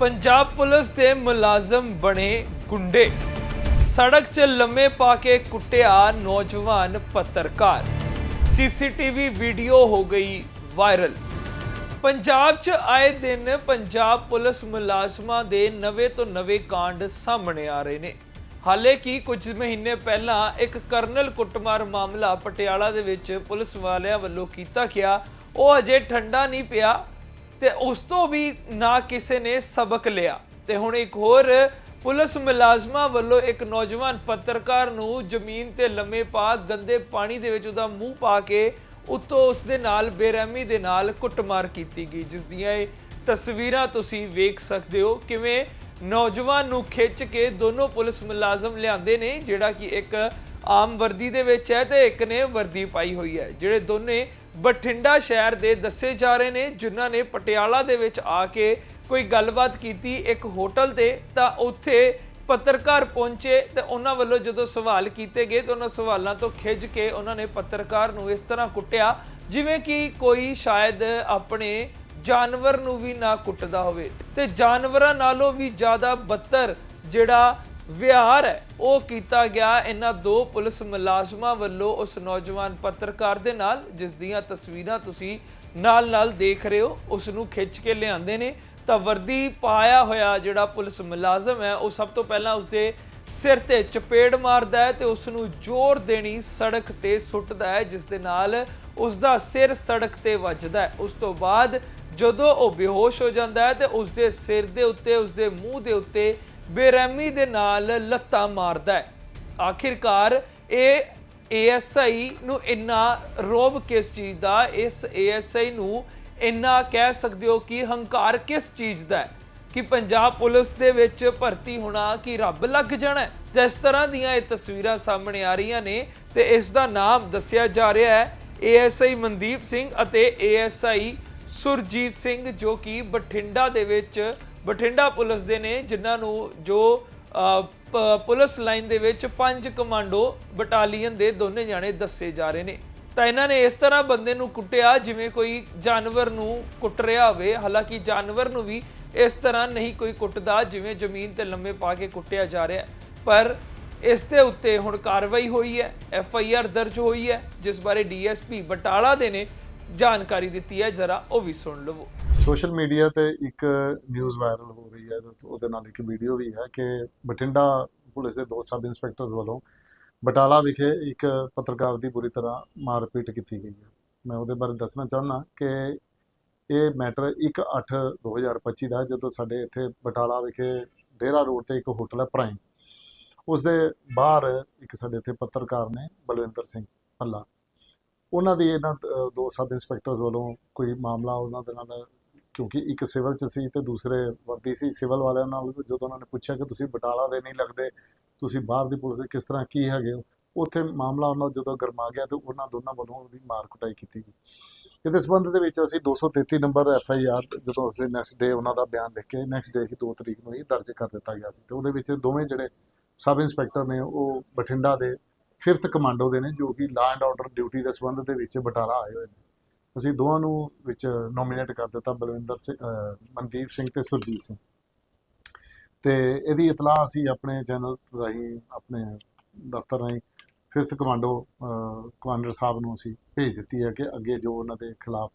Punjab police ਦੇ ਮੁਲਾਜ਼ਮ ਬਣੇ ਗੁੰਡੇ। ਸੜਕ 'ਚ ਲੰਮੇ ਪਾ ਕੇ ਕੁੱਟਿਆ ਨੌਜਵਾਨ ਪੱਤਰਕਾਰ। ਸੀਸੀਟੀਵੀ ਵੀਡੀਓ ਹੋ ਗਈ ਵਾਇਰਲ। ਪੰਜਾਬ 'ਚ ਆਏ ਦਿਨ ਪੰਜਾਬ ਪੁਲਿਸ ਮੁਲਾਜ਼ਮਾਂ ਦੇ ਨਵੇਂ ਤੋਂ ਨਵੇਂ ਕਾਂਡ ਸਾਹਮਣੇ ਆ ਰਹੇ ਨੇ। ਹਾਲੇ ਕਿ ਕੁਝ ਮਹੀਨੇ ਪਹਿਲਾਂ ਇੱਕ ਕਰਨਲ ਕੁੱਟਮਾਰ ਮਾਮਲਾ ਪਟਿਆਲਾ ਦੇ ਵਿੱਚ ਪੁਲਿਸ ਵਾਲਿਆਂ ਵੱਲੋਂ ਕੀਤਾ ਗਿਆ, ਉਹ ਅਜੇ ਠੰਡਾ ਨਹੀਂ ਪਿਆ। ਤੇ ਉਸ ਤੋਂ ਵੀ ਨਾ ਕਿਸੇ ਨੇ ਸਬਕ ਲਿਆ। ਤੇ ਹੁਣ ਇੱਕ ਹੋਰ ਪੁਲਿਸ ਮੁਲਾਜ਼ਮਾਂ ਵੱਲੋਂ ਇੱਕ ਨੌਜਵਾਨ ਪੱਤਰਕਾਰ ਨੂੰ ਜ਼ਮੀਨ ਤੇ ਲੰਮੇ ਪਾ ਗੰਦੇ ਪਾਣੀ ਦੇ ਵਿੱਚ ਉਹਦਾ ਮੂੰਹ ਪਾ ਕੇ ਉੱਤੋਂ ਉਸ ਦੇ ਨਾਲ ਬੇਰਹਿਮੀ ਦੇ ਨਾਲ ਕੁੱਟਮਾਰ ਕੀਤੀ ਗਈ, ਜਿਸ ਦੀਆਂ ਇਹ ਤਸਵੀਰਾਂ ਤੁਸੀਂ ਵੇਖ ਸਕਦੇ ਹੋ। ਕਿਵੇਂ ਨੌਜਵਾਨ ਨੂੰ ਖਿੱਚ ਕੇ ਦੋਨੋਂ ਪੁਲਿਸ ਮੁਲਾਜ਼ਮ ਲਿਆਂਦੇ ਨੇ, ਜਿਹੜਾ ਕਿ ਇੱਕ ਆਮ ਵਰਦੀ ਦੇ ਵਿੱਚ ਹੈ ਤੇ ਇੱਕ ਨੇ ਵਰਦੀ ਪਾਈ ਹੋਈ ਹੈ, ਜਿਹੜੇ ਦੋਨੇ ਬਠਿੰਡਾ ਸ਼ਹਿਰ ਦੇ ਦੱਸੇ ਜਾ ਰਹੇ ਨੇ, ਜਿਨ੍ਹਾਂ ਨੇ ਪਟਿਆਲਾ ਦੇ ਵਿੱਚ ਆ ਕੇ ਕੋਈ ਗੱਲਬਾਤ ਕੀਤੀ ਇੱਕ ਹੋਟਲ ਤੇ, ਤਾਂ ਉੱਥੇ ਪੱਤਰਕਾਰ ਪਹੁੰਚੇ ਤੇ ਉਹਨਾਂ ਵੱਲੋਂ ਜਦੋਂ ਸਵਾਲ ਕੀਤੇ ਗਏ ਤਾਂ ਉਹਨਾਂ ਸਵਾਲਾਂ ਤੋਂ ਖਿੱਚ ਕੇ ਉਹਨਾਂ ਨੇ ਪੱਤਰਕਾਰ ਨੂੰ ਇਸ ਤਰ੍ਹਾਂ ਕੁੱਟਿਆ, ਜਿਵੇਂ ਕਿ ਕੋਈ ਸ਼ਾਇਦ ਆਪਣੇ ਜਾਨਵਰ ਨੂੰ ਵੀ ਨਾ ਕੁੱਟਦਾ ਹੋਵੇ। ਤੇ ਜਾਨਵਰਾਂ ਨਾਲੋਂ ਵੀ ਜ਼ਿਆਦਾ ਬੱਤਰ ਜਿਹੜਾ ਵਿਹਾਰ ਹੈ। ਉਹ ਕੀਤਾ ਗਿਆ ਇਹਨਾਂ ਦੋ ਪੁਲਿਸ ਮੁਲਾਜ਼ਮਾਂ ਵੱਲੋਂ ਉਸ ਨੌਜਵਾਨ ਪੱਤਰਕਾਰ ਦੇ ਨਾਲ, ਜਿਸ ਦੀਆਂ ਤਸਵੀਰਾਂ ਤੁਸੀਂ ਨਾਲ-ਨਾਲ ਦੇਖ ਰਹੇ ਹੋ ਉਸ ਨੂੰ ਖਿੱਚ ਕੇ ਲਿਆਂਦੇ ਨੇ। ਤਾਂ ਵਰਦੀ ਪਾਇਆ ਹੋਇਆ ਜਿਹੜਾ ਪੁਲਿਸ ਮੁਲਾਜ਼ਮ ਹੈ, ਉਹ ਸਭ ਤੋਂ ਪਹਿਲਾਂ ਉਸਦੇ ਸਿਰ ਤੇ ਚਪੇੜ ਮਾਰਦਾ ਹੈ ਤੇ ਉਸ ਨੂੰ ਜ਼ੋਰ ਦੇਣੀ ਸੜਕ ਤੇ ਸੁੱਟਦਾ ਹੈ, ਜਿਸ ਦੇ ਨਾਲ ਉਸ ਦਾ ਸਿਰ ਸੜਕ ਤੇ ਵੱਜਦਾ ਹੈ। ਉਸ ਤੋਂ ਬਾਅਦ ਜਦੋਂ ਉਹ ਬੇਹੋਸ਼ ਹੋ ਜਾਂਦਾ ਹੈ ਤੇ ਉਸ ਦੇ ਸਿਰ ਦੇ ਉੱਤੇ ਉਸ ਦੇ ਮੂੰਹ ਦੇ ਉੱਤੇ ਬੇਰਹਿਮੀ ਦੇ ਨਾਲ ਲੱਤਾਂ ਮਾਰਦਾ ਹੈ। ਆਖਿਰਕਾਰ ਇਹ ਏਐਸਆਈ ਨੂੰ ਇੰਨਾ ਰੋਬ ਕਿਸ ਚੀਜ਼ ਦਾ? ਇਸ ਏਐਸਆਈ ਨੂੰ ਇੰਨਾ ਕਹਿ ਸਕਦੇ ਹੋ ਕਿ ਹੰਕਾਰ ਕਿਸ ਚੀਜ਼ ਦਾ ਹੈ? ਕਿ ਪੰਜਾਬ ਪੁਲਿਸ ਦੇ ਵਿੱਚ ਭਰਤੀ ਹੋਣਾ ਕਿ ਰੱਬ ਲੱਗ ਜਾਣਾ ਹੈ? ਜਿਸ ਤਰ੍ਹਾਂ ਦੀਆਂ ਇਹ ਤਸਵੀਰਾਂ ਸਾਹਮਣੇ ਆ ਰਹੀਆਂ ਨੇ ਤੇ ਇਸ ਦਾ ਨਾਮ ਦੱਸਿਆ ਜਾ ਰਿਹਾ ਹੈ ਏਐਸਆਈ ਮਨਦੀਪ ਸਿੰਘ ਅਤੇ ਏਐਸਆਈ ਸੁਰਜੀਤ ਸਿੰਘ ਜੋ ਕਿ ਬਠਿੰਡਾ ਦੇ ਵਿੱਚ ਬਠਿੰਡਾ ਪੁਲਿਸ ਦੇ ਨੇ, ਜਿਨ੍ਹਾਂ ਨੂੰ ਜੋ ਪੁਲਿਸ ਲਾਈਨ ਦੇ ਵਿੱਚ ਪੰਜ ਕਮਾਂਡੋ ਬਟਾਲੀਅਨ ਦੇ ਦੋਨੇ ਜਾਣੇ ਦੱਸੇ ਜਾ ਰਹੇ ਨੇ। ਤਾਂ ਇਹਨਾਂ ਨੇ ਇਸ ਤਰ੍ਹਾਂ ਬੰਦੇ ਨੂੰ ਕੁੱਟਿਆ, ਜਿਵੇਂ ਕੋਈ ਜਾਨਵਰ ਨੂੰ ਕੁੱਟ ਰਿਹਾ ਹੋਵੇ। ਹਾਲਾਂਕਿ ਜਾਨਵਰ ਨੂੰ ਵੀ ਇਸ ਤਰ੍ਹਾਂ ਨਹੀਂ ਕੋਈ ਕੁੱਟਦਾ, ਜਿਵੇਂ ਜ਼ਮੀਨ ਤੇ ਲੰਮੇ ਪਾ ਕੇ ਕੁੱਟਿਆ ਜਾ ਰਿਹਾ ਪਰ ਇਸ ਦੇ ਉੱਤੇ ਹੁਣ ਕਾਰਵਾਈ ਹੋਈ ਹੈ, ਐਫ ਆਈ ਆਰ ਦਰਜ ਹੋਈ ਹੈ, ਜਿਸ ਬਾਰੇ ਡੀਐਸਪੀ ਬਟਾਲਾ ਦੇ ਨੇ ਜਾਣਕਾਰੀ ਦਿੱਤੀ ਹੈ। ਜਰਾ ਉਹ ਵੀ ਸੁਣ ਲਵੋ। ਸੋਸ਼ਲ ਮੀਡੀਆ ਤੇ ਇੱਕ ਨਿਊਜ਼ ਵਾਇਰਲ ਹੋ ਰਹੀ ਹੈ ਉਹਦੇ ਨਾਲ ਇੱਕ ਵੀਡੀਓ ਵੀ ਹੈ ਕਿ ਬਠਿੰਡਾ ਪੁਲਿਸ ਦੇ ਦੋ ਸਬ ਇੰਸਪੈਕਟਰਸ ਵੱਲੋਂ ਬਟਾਲਾ ਵਿਖੇ ਇੱਕ ਪੱਤਰਕਾਰ ਦੀ ਬੁਰੀ ਤਰ੍ਹਾਂ ਮਾਰਪੀਟ ਕੀਤੀ ਗਈ ਹੈ। ਮੈਂ ਉਹਦੇ ਬਾਰੇ ਦੱਸਣਾ ਚਾਹੁੰਦਾ ਕਿ ਇਹ ਮੈਟਰ 1/8/2025 ਦਾ ਜਦੋਂ ਸਾਡੇ ਇੱਥੇ ਬਟਾਲਾ ਵਿਖੇ ਡੇਰਾ ਰੋਡ ਤੇ ਇੱਕ ਹੋਟਲ ਹੈ ਪ੍ਰਾਈਮ। ਉਸ ਦੇ ਬਾਹਰ ਇੱਕ ਸਾਡੇ ਇੱਥੇ ਪੱਤਰਕਾਰ ਨੇ ਬਲਵਿੰਦਰ ਸਿੰਘ ਭੱਲਾ। ਉਹਨਾਂ ਦੀ ਇਹਨਾਂ ਦੋ ਸਬ ਇੰਸਪੈਕਟਰਸ ਵੱਲੋਂ ਕੋਈ ਮਾਮਲਾ ਉਹਨਾਂ ਦੇ ਨਾਲ ਕਿਉਂਕਿ ਇੱਕ ਸਿਵਲ ਚ ਸੀ ਤੇ ਦੂਸਰੇ ਵਰਦੀ ਸੀ, ਸਿਵਲ ਵਾਲਿਆਂ ਨਾਲ ਜਦੋਂ ਉਹਨਾਂ ਨੇ ਪੁੱਛਿਆ ਕਿ ਤੁਸੀਂ ਬਟਾਲਾ ਦੇ ਨਹੀਂ ਲੱਗਦੇ, ਤੁਸੀਂ ਬਾਹਰ ਦੀ ਪੁਲਿਸ ਦੇ ਕਿਸ ਤਰ੍ਹਾਂ ਕੀ ਹੈਗੇ ਹੋ? ਉੱਥੇ ਮਾਮਲਾ ਉਹਨਾਂ ਜਦੋਂ ਗਰਮਾ ਗਿਆ ਤੇ ਉਹਨਾਂ ਦੋਨਾਂ ਵੱਲੋਂ ਉਹਦੀ ਮਾਰ ਕੁਟਾਈ ਕੀਤੀ ਗਈ। ਇਹਦੇ ਸਬੰਧ ਦੇ ਵਿੱਚ ਅਸੀਂ 233 ਨੰਬਰ ਐਫ ਆਈ ਆਰ ਜਦੋਂ ਅਸੀਂ ਨੈਕਸਟ ਡੇ ਉਹਨਾਂ ਦਾ ਬਿਆਨ ਲਿਖ ਕੇ ਨੈਕਸਟ ਡੇ ਹੀ 2 ਤਰੀਕ ਨੂੰ ਹੀ ਦਰਜ ਕਰ ਦਿੱਤਾ ਗਿਆ ਸੀ ਤੇ ਉਹਦੇ ਵਿੱਚ ਦੋਵੇਂ ਜਿਹੜੇ ਸਬ ਇੰਸਪੈਕਟਰ ਨੇ ਉਹ ਬਠਿੰਡਾ ਦੇ 5th ਕਮਾਂਡੋ ਦੇ ਨੇ ਜੋ ਕਿ ਲਾ ਐਂਡ ਆਰਡਰ ਡਿਊਟੀ ਦੇ ਸਬੰਧ ਦੇ ਵਿੱਚ ਬਟਾਲਾ ਆਏ ਹੋਏ ਨੇ। ਅਸੀਂ ਦੋਵਾਂ ਨੂੰ ਵਿੱਚ ਨੋਮੀਨੇਟ ਕਰ ਦਿੱਤਾ ਬਲਵਿੰਦਰ ਸਿੰਘ ਮਨਦੀਪ ਸਿੰਘ ਤੇ ਸੁਰਜੀਤ ਸਿੰਘ। ਤੇ ਇਹਦੀ ਇਤਲਾਹ ਅਸੀਂ ਆਪਣੇ ਚੈਨਲ ਰਾਹੀਂ, ਆਪਣੇ ਦਫ਼ਤਰ ਰਾਹੀਂ 5th ਕਮਾਂਡੋ ਕਮਾਂਡਰ ਸਾਹਿਬ ਨੂੰ ਅਸੀਂ ਭੇਜ ਦਿੱਤੀ ਹੈ ਕਿ ਅੱਗੇ ਜੋ ਉਹਨਾਂ ਦੇ ਖਿਲਾਫ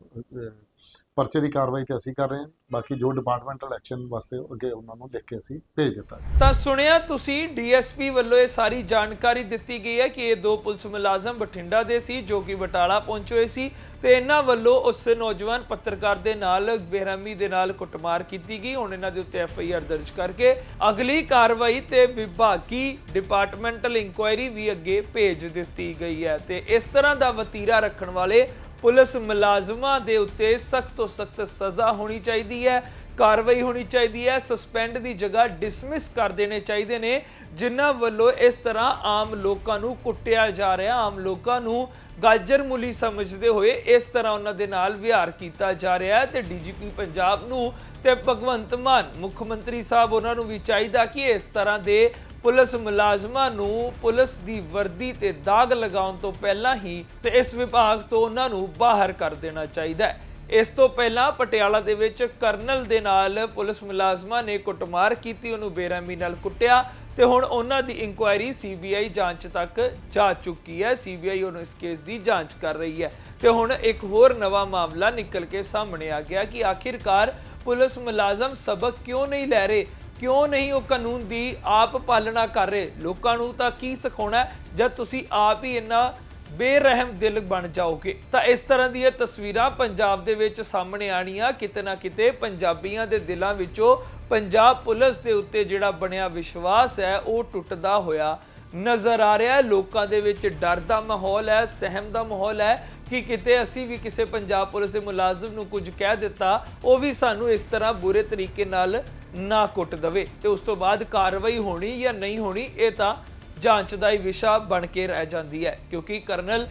ਪਰਚੇ ਦੀ ਕਾਰਵਾਈ ਤੇ ਅਸੀਂ ਕਰ ਰਹੇ ਹਾਂ। ਬਾਕੀ ਜੋ ਡਿਪਾਰਟਮੈਂਟਲ ਐਕਸ਼ਨ ਵਾਸਤੇ ਅੱਗੇ ਉਹਨਾਂ ਨੂੰ ਲਿਖ ਕੇ ਅਸੀਂ ਭੇਜ ਦਿੱਤਾ ਤਾਂ ਸੁਣਿਆ ਤੁਸੀਂ, ਡੀਐਸਪੀ ਵੱਲੋਂ ਇਹ ਸਾਰੀ ਜਾਣਕਾਰੀ ਦਿੱਤੀ ਗਈ ਹੈ ਕਿ ਇਹ ਦੋ ਪੁਲਿਸ ਮੁਲਾਜ਼ਮ ਬਠਿੰਡਾ ਦੇ ਸੀ, ਜੋ ਕਿ ਬਟਾਲਾ ਪਹੁੰਚੇ ਹੋਏ ਸੀ ਤੇ ਇਹਨਾਂ ਵੱਲੋਂ ਉਸ ਨੌਜਵਾਨ ਪੱਤਰਕਾਰ ਦੇ ਨਾਲ ਬੇਰਹਿਮੀ ਦੇ ਨਾਲ ਕੁੱਟਮਾਰ ਕੀਤੀ ਗਈ। ਹੁਣ ਇਹਨਾਂ ਦੇ ਉੱਤੇ ਐਫ ਆਈ ਆਰ ਦਰਜ ਕਰਕੇ ਅਗਲੀ ਕਾਰਵਾਈ ਤੇ ਵਿਭਾਗੀ ਡਿਪਾਰਟਮੈਂਟਲ ਇਨਕੁਆਇਰੀ ਵੀ ਅੱਗੇ ਭੇਜ ਦਿੱਤੀ ਗਈ ਹੈ ਤੇ ਇਸ ਤਰ੍ਹਾਂ ਦਾ ਵਤੀਰਾ ਰੱਖਣ ਵਾਲੇ ਪੁਲਿਸ ਮੁਲਾਜ਼ਮਾਂ ਦੇ ਉੱਤੇ ਸਖਤ ਤੋਂ ਸਖਤ ਸਜ਼ਾ ਹੋਣੀ ਚਾਹੀਦੀ ਹੈ, ਕਾਰਵਾਈ ਹੋਣੀ ਚਾਹੀਦੀ ਹੈ ਸਸਪੈਂਡ ਦੀ ਜਗ੍ਹਾ ਡਿਸਮਿਸ ਕਰ ਦੇਣੇ ਚਾਹੀਦੇ ਨੇ, ਜਿਨ੍ਹਾਂ ਵੱਲੋਂ ਇਸ ਤਰ੍ਹਾਂ ਆਮ ਲੋਕਾਂ ਨੂੰ ਕੁੱਟਿਆ ਜਾ ਰਿਹਾ। ਆਮ ਲੋਕਾਂ ਨੂੰ ਗਾਜਰ ਮੂਲੀ ਸਮਝਦੇ ਹੋਏ ਇਸ ਤਰ੍ਹਾਂ ਉਹਨਾਂ ਦੇ ਨਾਲ ਵਿਹਾਰ ਕੀਤਾ ਜਾ ਰਿਹਾ ਹੈ ਤੇ ਡੀਜੀਪੀ ਪੰਜਾਬ ਨੂੰ ਤੇ ਭਗਵੰਤ ਮਾਨ, ਮੁੱਖ ਮੰਤਰੀ ਸਾਹਿਬ ਉਹਨਾਂ ਨੂੰ ਵੀ ਚਾਹੀਦਾ ਕਿ ਇਸ ਤਰ੍ਹਾਂ ਦੇ ਪੁਲਿਸ ਮੁਲਾਜ਼ਮਾਂ ਨੂੰ ਪੁਲਿਸ ਦੀ ਵਰਦੀ ਤੇ ਦਾਗ ਲਗਾਉਣ ਤੋਂ ਪਹਿਲਾਂ ਹੀ ਤੇ ਇਸ ਵਿਭਾਗ ਤੋਂ ਉਹਨਾਂ ਨੂੰ ਬਾਹਰ ਕਰ ਦੇਣਾ ਚਾਹੀਦਾ ਹੈ। ਇਸ ਤੋਂ ਪਹਿਲਾਂ ਪਟਿਆਲਾ ਦੇ ਵਿੱਚ ਕਰਨਲ ਦੇ ਨਾਲ ਪੁਲਿਸ ਮੁਲਾਜ਼ਮਾਂ ਨੇ ਕੁੱਟਮਾਰ ਕੀਤੀ, ਉਹਨੂੰ ਬੇਰਹਿਮੀ ਨਾਲ ਕੁੱਟਿਆ ਤੇ ਹੁਣ ਉਹਨਾਂ ਦੀ ਇਨਕੁਆਇਰੀ ਸੀਬੀਆਈ ਜਾਂਚ ਤੱਕ ਜਾ ਚੁੱਕੀ ਹੈ। ਸੀਬੀਆਈ ਉਹਨੂੰ ਇਸ ਕੇਸ ਦੀ ਜਾਂਚ ਕਰ ਰਹੀ ਹੈ ਤੇ ਹੁਣ ਇੱਕ ਹੋਰ ਨਵਾਂ ਮਾਮਲਾ ਨਿਕਲ ਕੇ ਸਾਹਮਣੇ ਆ ਗਿਆ ਕਿ ਆਖਿਰਕਾਰ ਪੁਲਿਸ ਮੁਲਾਜ਼ਮ ਸਬਕ ਕਿਉਂ ਨਹੀਂ ਲੈ ਰਹੇ? ਕਿਉਂ ਨਹੀਂ ਉਹ ਕਾਨੂੰਨ ਦੀ ਆਪ ਪਾਲਣਾ ਕਰ ਰਹੇ? ਲੋਕਾਂ ਨੂੰ ਤਾਂ ਕੀ ਸਿਖਾਉਣਾ ਜਦ ਤੁਸੀਂ ਆਪ ਹੀ ਇੰਨਾ ਬੇਰਹਿਮ ਦਿਲ ਬਣ ਜਾਓਗੇ, ਤਾਂ ਇਸ ਤਰ੍ਹਾਂ ਦੀਆਂ ਤਸਵੀਰਾਂ ਪੰਜਾਬ ਦੇ ਵਿੱਚ ਸਾਹਮਣੇ ਆਣੀਆਂ ਕਿਤੇ ਨਾ ਕਿਤੇ ਪੰਜਾਬੀਆਂ ਦੇ ਦਿਲਾਂ ਵਿੱਚੋਂ ਪੰਜਾਬ ਪੁਲਿਸ ਦੇ ਉੱਤੇ ਜਿਹੜਾ ਬਣਿਆ ਵਿਸ਼ਵਾਸ ਹੈ, ਉਹ ਟੁੱਟਦਾ ਹੋਇਆ ਨਜ਼ਰ ਆ ਰਿਹਾ ਹੈ। ਲੋਕਾਂ ਦੇ ਵਿੱਚ ਡਰ ਦਾ ਮਾਹੌਲ ਹੈ, ਸਹਿਮ ਦਾ ਮਾਹੌਲ ਹੈ ਕਿ ਕਿਤੇ ਅਸੀਂ ਵੀ ਕਿਸੇ ਪੰਜਾਬ ਪੁਲਿਸ ਦੇ ਮੁਲਾਜ਼ਮ ਨੂੰ ਕੁਝ ਕਹਿ ਦਿੱਤਾ, ਉਹ ਵੀ ਸਾਨੂੰ ਇਸ ਤਰ੍ਹਾਂ ਬੁਰੇ ਤਰੀਕੇ ਨਾਲ ਨਾ ਕੁੱਟ ਦਵੇ ਤੇ ਉਸ ਤੋਂ ਬਾਅਦ ਕਾਰਵਾਈ ਹੋਣੀ ਜਾਂ ਨਹੀਂ ਹੋਣੀ, ਇਹ ਤਾਂ ਜਾਂਚ ਦਾ ਹੀ ਵਿਸ਼ਾ ਬਣ ਕੇ ਰਹਿ ਜਾਂਦੀ ਹੈ। ਕਿਉਂਕਿ ਕਰਨਲ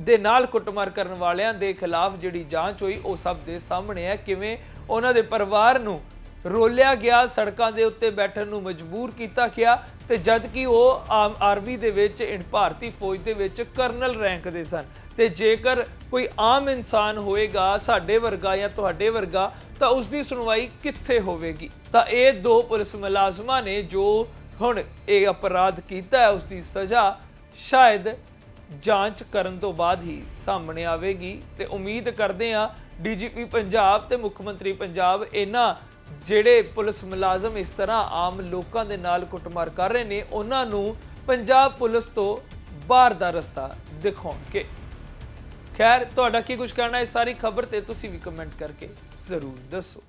ਦੇ ਨਾਲ ਕੁੱਟਮਾਰ ਕਰਨ ਵਾਲਿਆਂ ਦੇ ਖਿਲਾਫ ਜਿਹੜੀ ਜਾਂਚ ਹੋਈ, ਉਹ ਸਭ ਦੇ ਸਾਹਮਣੇ ਹੈ। ਕਿਵੇਂ ਉਹਨਾਂ ਦੇ ਪਰਿਵਾਰ ਨੂੰ ਰੋਲਿਆ ਗਿਆ, ਸੜਕਾਂ ਦੇ ਉੱਤੇ ਬੈਠਣ ਨੂੰ ਮਜਬੂਰ ਕੀਤਾ ਗਿਆ ਤੇ ਜਦ ਕਿ ਉਹ ਆਮ ਆਰਮੀ ਦੇ ਵਿੱਚ ਭਾਰਤੀ ਫੌਜ ਦੇ ਵਿੱਚ ਕਰਨਲ ਰੈਂਕ ਦੇ ਸਨ। ਤੇ ਜੇਕਰ ਕੋਈ ਆਮ ਇਨਸਾਨ ਹੋਏਗਾ ਸਾਡੇ ਵਰਗਾ ਜਾਂ ਤੁਹਾਡੇ ਵਰਗਾ, ਤਾਂ ਉਸ ਦੀ ਸੁਣਵਾਈ ਕਿੱਥੇ ਹੋਵੇਗੀ? ਤਾਂ ਇਹ ਦੋ ਪੁਲਿਸ ਮੁਲਾਜ਼ਮਾਂ ਨੇ ਜੋ ਹੁਣ ਇਹ ਅਪਰਾਧ ਕੀਤਾ ਹੈ ਉਸ ਦੀ ਸਜ਼ਾ ਸ਼ਾਇਦ ਜਾਂਚ ਕਰਨ ਤੋਂ ਬਾਅਦ ਹੀ ਸਾਹਮਣੇ ਆਵੇਗੀ। ਤੇ ਉਮੀਦ ਕਰਦੇ ਹਾਂ ਡੀਜੀਪੀ ਪੰਜਾਬ ਤੇ ਮੁੱਖ ਮੰਤਰੀ ਪੰਜਾਬ ਇਹਨਾਂ ਜਿਹੜੇ ਪੁਲਿਸ ਮੁਲਾਜ਼ਮ ਇਸ ਤਰ੍ਹਾਂ ਆਮ ਲੋਕਾਂ ਦੇ ਨਾਲ ਕੁੱਟਮਾਰ ਕਰ ਰਹੇ ਨੇ, ਉਹਨਾਂ ਨੂੰ ਪੰਜਾਬ ਪੁਲਿਸ ਤੋਂ ਬਾਹਰ ਦਾ ਰਸਤਾ ਦਿਖਾਉਣਗੇ। ਖੈਰ, ਤੁਹਾਡਾ ਕੀ ਕੁਝ ਕਹਿਣਾ ਹੈ? ਇਸ ਸਾਰੀ ਖਬਰ ਤੇ ਤੁਸੀਂ ਵੀ ਕਮੈਂਟ ਕਰਕੇ ਜ਼ਰੂਰ ਦੱਸੋ।